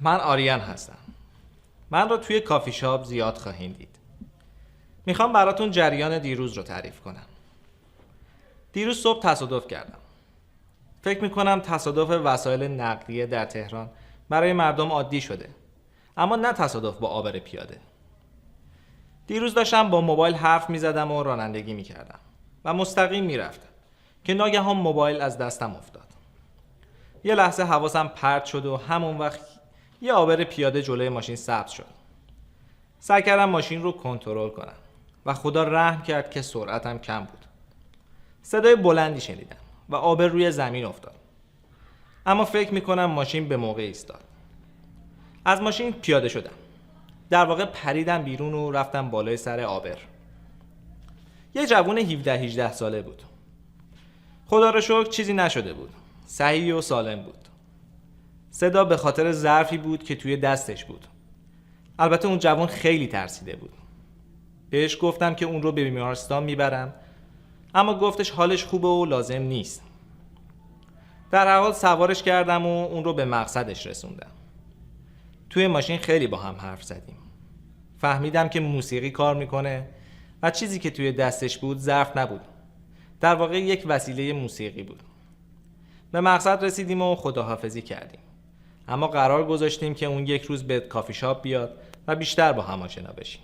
من آریان هستم. من رو توی کافی شاپ زیاد خواهید دید. می‌خوام براتون جریان دیروز رو تعریف کنم. دیروز صبح تصادف کردم. فکر می‌کنم تصادف وسایل نقلیه در تهران برای مردم عادی شده اما نه تصادف با آبر پیاده. دیروز داشتم با موبایل حرف می‌زدم و رانندگی می‌کردم و مستقیم می‌رفتم که ناگهان موبایل از دستم افتاد. یه لحظه حواسم پرت شد و همون وقت یه آبر پیاده جلوی ماشین سبز شد. سعی کردم ماشین رو کنترل کنم و خدا رحم کرد که سرعتم کم بود. صدای بلندی شنیدم و آبر روی زمین افتاد. اما فکر می‌کنم ماشین به موقع ایستاد. از ماشین پیاده شدم. در واقع پریدم بیرون و رفتم بالای سر آبر. یه جوون 17 18 ساله بود. خدا رو شکر چیزی نشده بود. صحیح و سالم بود. صدا به خاطر ظرفی بود که توی دستش بود. البته اون جوان خیلی ترسیده بود. بهش گفتم که اون رو به بیمارستان می‌برم اما گفتش حالش خوبه و لازم نیست. در حال سوارش کردم و اون رو به مقصدش رسوندم. توی ماشین خیلی با هم حرف زدیم. فهمیدم که موسیقی کار می‌کنه و چیزی که توی دستش بود ظرف نبود. در واقع یک وسیله موسیقی بود. به مقصد رسیدیم و خداحافظی کردیم. اما قرار گذاشتیم که اون یک روز به کافی شاپ بیاد و بیشتر با هم آشنا بشیم